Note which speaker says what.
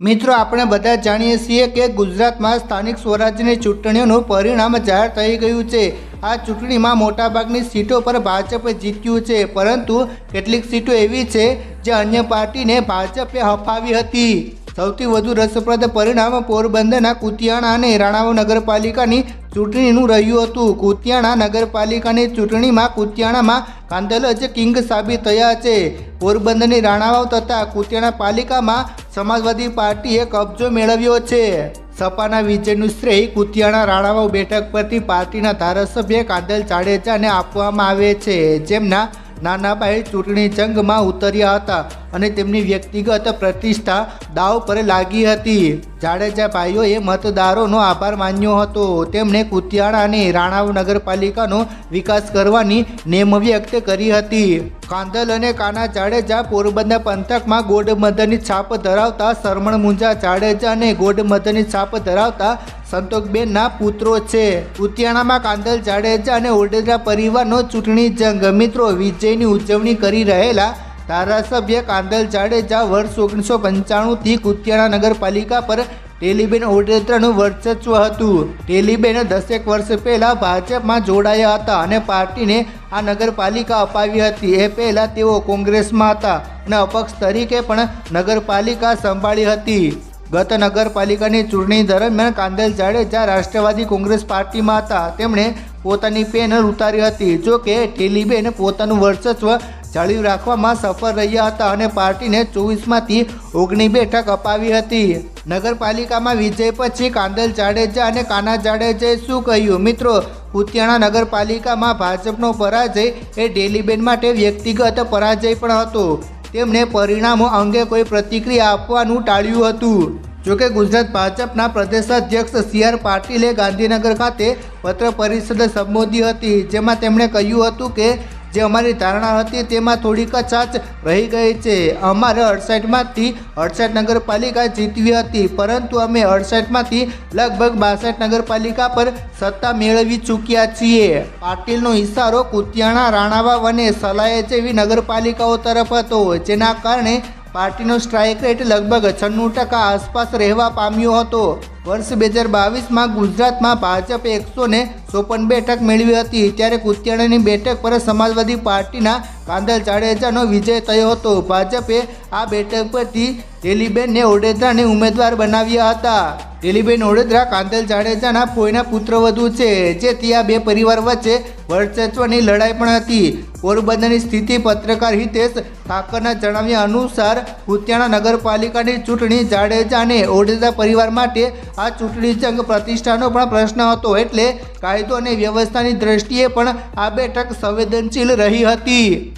Speaker 1: મિત્રો, આપણે બધા જાણીએ છીએ કે ગુજરાતમાં સ્થાનિક સ્વરાજ્યની ચૂંટણીઓનું પરિણામ જાહેર થઈ ગયું છે. આ ચૂંટણીમાં મોટાભાગની સીટો પર ભાજપે જીત્યું છે, પરંતુ કેટલીક સીટો એવી છે, જે અન્ય પાર્ટીને ભાજપે હફાવી હતી. સૌથી વધુ રસપ્રદ પરિણામ પોરબંદરના કુતિયાણા અને રાણાઓ નગરપાલિકાની ચૂંટણીનું રહ્યું હતું. કુતિયાણા નગરપાલિકાની ચૂંટણીમાં કુતિયાણામાં કાંદલ જ કિંગ સાબિત થયા છે. પોરબંદરની રાણાવાવ તથા કુતિયાણા પાલિકામાં સમાજવાદી પાર્ટીએ કબજો મેળવ્યો છે. સપાના વિજયનું શ્રેય કુતિયાણા રાણાવાવ બેઠક પરથી પાર્ટીના ધારાસભ્ય કાંદલ જાડેજાને આપવામાં આવે છે. જેમના નાના ભાઈ ચૂંટણી જંગમાં ઉતર્યા હતા અને તેમની વ્યક્તિગત પ્રતિષ્ઠા દાવ પર લાગી હતી. જાડેજા ભાઈઓએ મતદારોનો આભાર માન્યો હતો. તેમણે કુતિયાણા રાણાવ નગરપાલિકાનો વિકાસ કરવાની નેમ વ્યક્ત કરી હતી. કાંદલ અને કાના જાડેજા પોરબંદર પંથકમાં ગોડમદરની છાપ ધરાવતા શરમણ મુંજા જાડેજા અને ગોડમદરની છાપ ધરાવતા સંતોકબેનના પુત્રો છે. ઉતિયાણામાં કાંદલ જાડેજા અને ઓડેદરા પરિવારનો ચૂંટણી જંગ. મિત્રો, વિજયની ઉજવણી કરી રહેલા ધારાસભ્ય કાંદલ જાડેજા વર્ષ ઓગણીસો પંચાણુંથી કુતિયાણા નગરપાલિકા પર ટેલીબેન ઓડેત્રાનું વર્ચસ્વ હતું. ટેલીબેન દસેક વર્ષ પહેલાં ભાજપમાં જોડાયા હતા અને પાર્ટીને આ નગરપાલિકા અપાવી હતી. એ પહેલાં તેઓ કોંગ્રેસમાં હતા અને અપક્ષ તરીકે પણ નગરપાલિકા સંભાળી હતી. ગત નગરપાલિકાની ચૂંટણી દરમિયાન કાંદલ જાડેજા રાષ્ટ્રવાદી કોંગ્રેસ પાર્ટીમાં હતા. તેમણે પોતાની પેનલ ઉતારી હતી. જો કે ટેલીબેન પોતાનું વર્ચસ્વ જાળવી રાખવામાં સફળ રહ્યા હતા અને પાર્ટીને ચોવીસમાંથી ઓગણી બેઠક અપાવી હતી. નગરપાલિકામાં વિજય પછી કાંદલ જાડેજા અને કાના જાડેજાએ શું કહ્યું? મિત્રો, ઉત્યાણા નગરપાલિકામાં ભાજપનો પરાજય એ ડેલીબેન માટે વ્યક્તિગત પરાજય પણ હતો. તેમણે પરિણામો અંગે કોઈ પ્રતિક્રિયા આપવાનું ટાળ્યું હતું. જોકે ગુજરાત ભાજપના પ્રદેશાધ્યક્ષ સી આર પાટીલે ગાંધીનગર ખાતે પત્ર પરિષદ સંબોધી હતી, જેમાં તેમણે કહ્યું હતું કે જે અમારી ધારણા હતી તેમાં થોડી કચાચ રહી ગઈ છે. અમારે અડસઠમાંથી અડસઠ નગરપાલિકા જીતવી હતી, પરંતુ અમે અડસઠમાંથી લગભગ બાસઠ નગરપાલિકા પર સત્તા મેળવી ચૂક્યા છીએ. પાટીલનો ઇશારો કુતિયાણા રાણાવાવ અને સલાય જેવી નગરપાલિકાઓ તરફ હતો, જેના કારણે પાર્ટીનો સ્ટ્રાઇક રેટ લગભગ છન્નું ટકા આસપાસ રહેવા પામ્યો હતો. વર્ષ બે હજાર બાવીસમાં ગુજરાતમાં ભાજપ એકસો ને ચોપન બેઠક મેળવી હતી. ત્યારે કુતિયાણાની બેઠક પર સમાજવાદી પાર્ટીના કાંદલ જાડેજાનો વિજય થયો હતો. ભાજપે આ બેઠક પરથી રેલીબેનને ઓડેદરાને ઉમેદવાર બનાવ્યા હતા. રેલીબેન ઓડેદરા કાંદલ જાડેજાના ફોઈના પુત્રવધુ છે, જેથી આ બે પરિવાર વચ્ચે વર્ચસ્વની લડાઈ પણ હતી. પોરબંદરની સ્થિતિ પત્રકાર હિતેશ ઠાકરના જણાવ્યા અનુસાર, કુતિયાણા નગરપાલિકાની ચૂંટણી જાડેજા અને ઓડેદા પરિવાર માટે આ ચૂંટણી જંગ પ્રતિષ્ઠાનો પણ પ્રશ્ન હતો. એટલે કાયદો અને વ્યવસ્થાની દ્રષ્ટિએ પણ આ બેઠક સંવેદનશીલ રહી હતી.